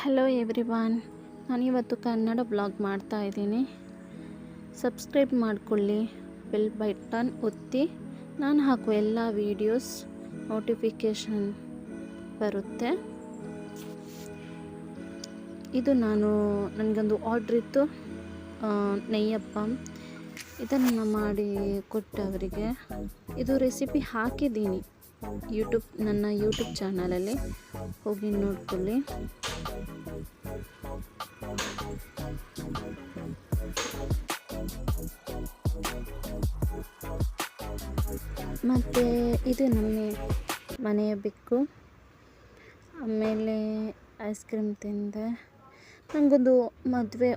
Hello everyone ನಾನಿವತ್ತು Kannada blog ಮಾಡ್ತಾ ಇದ್ದೀನಿ. ಸಬ್ಸ್ಕ್ರೈಬ್ ಮಾಡಿಕೊಳ್ಳಿ. ಬೆಲ್ ಬಟನ್ ಒತ್ತಿ. ನಾನು ಹಾಕುವ ಎಲ್ಲ ವೀಡಿಯೋಸ್ ನೋಟಿಫಿಕೇಷನ್ ಬರುತ್ತೆ. ಇದು ನಾನು, ನನಗೊಂದು ಆರ್ಡ್ರ್ ಇತ್ತು. ನೆಯ್ಯಪ್ಪ. ಇದನ್ನು ಮಾಡಿ ಕೊಟ್ಟವರಿಗೆ. ಇದು ರೆಸಿಪಿ ಹಾಕಿದ್ದೀನಿ. ಯೂಟ್ಯೂಬ್, ನನ್ನ ಯೂಟ್ಯೂಬ್ ಚಾನಲಲ್ಲಿ ಹೋಗಿ ನೋಡ್ಕೊಳ್ಳಿ. ಮತ್ತು ಇದು ನಮ್ಮ ಮನೆಯ ಬೆಕ್ಕು. ಆಮೇಲೆ ಐಸ್ ಕ್ರೀಮ್ ತಿಂದೆ. ನನಗೊಂದು ಮದುವೆ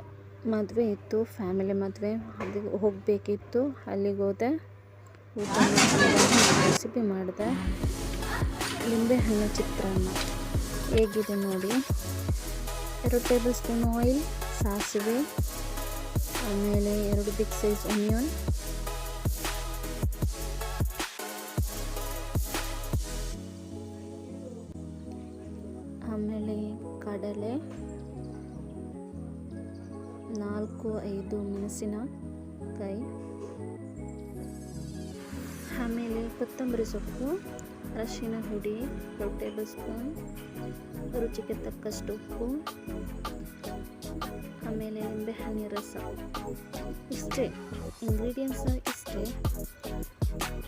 ಮದುವೆ ಇತ್ತು, ಫ್ಯಾಮಿಲಿ ಮದುವೆ. ಅಲ್ಲಿಗೆ ಹೋಗಬೇಕಿತ್ತು. ಅಲ್ಲಿಗೆ ಹೋದೆ. ರೆಸಿಪಿ ಮಾಡಿದೆ. ಲಿಂಬೆಹಣ್ಣು ಚಿತ್ರಾನ್ನ. ಹೇಗಿದೆ ನೋಡಿ. ಎರಡು ಟೇಬಲ್ ಸ್ಪೂನ್ ಆಯಿಲ್, ಸಾಸಿವೆ, ಆಮೇಲೆ ಎರಡು ಬಿಗ್ ಸೈಜ್ ಒನಿಯನ್ ಆಮೇಲೆ ಕಡಲೆ. ನಾಲ್ಕು, ಐದು ಮೆಣಸಿನಕಾಯಿ. ಆಮೇಲೆ ಕೊತ್ತಂಬರಿ ಸೊಪ್ಪು, ಅರಶಿನ ಹುಡಿ ಎರಡು ಟೇಬಲ್ ಸ್ಪೂನ್ ರುಚಿಗೆ ತಕ್ಕಷ್ಟು ಉಪ್ಪು, ಆಮೇಲೆ ನಿಂಬೆಹಣ್ಣಿನ ರಸ. ಇಷ್ಟೇ ಇಂಗ್ರೀಡಿಯೆಂಟ್ಸ್ ಇಷ್ಟೇ.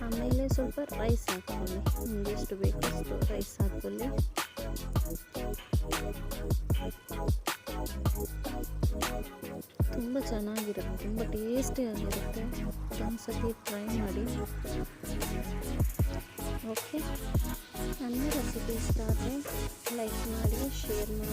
ಆಮೇಲೆ ಸ್ವಲ್ಪ ರೈಸ್ ಹಾಕ್ಕೊಳ್ಳಿ. ನಿಮಗೆ ಎಷ್ಟು ಬೇಕು ಅಷ್ಟು ರೈಸ್ ಹಾಕ್ಕೊಳ್ಳಿ. ತುಂಬ ಚೆನ್ನಾಗಿರುತ್ತೆ, ತುಂಬ ಟೇಸ್ಟಿಯಾಗಿರುತ್ತೆ ಒಂದ್ಸತಿ ಟ್ರೈ ಮಾಡಿ ಓಕೆ ನನ್ನ ರೆಸಿಪಿ ಇಷ್ಟ ಆದರೆ ಲೈಕ್ ಮಾಡಿ ಶೇರ್ ಮಾಡಿ.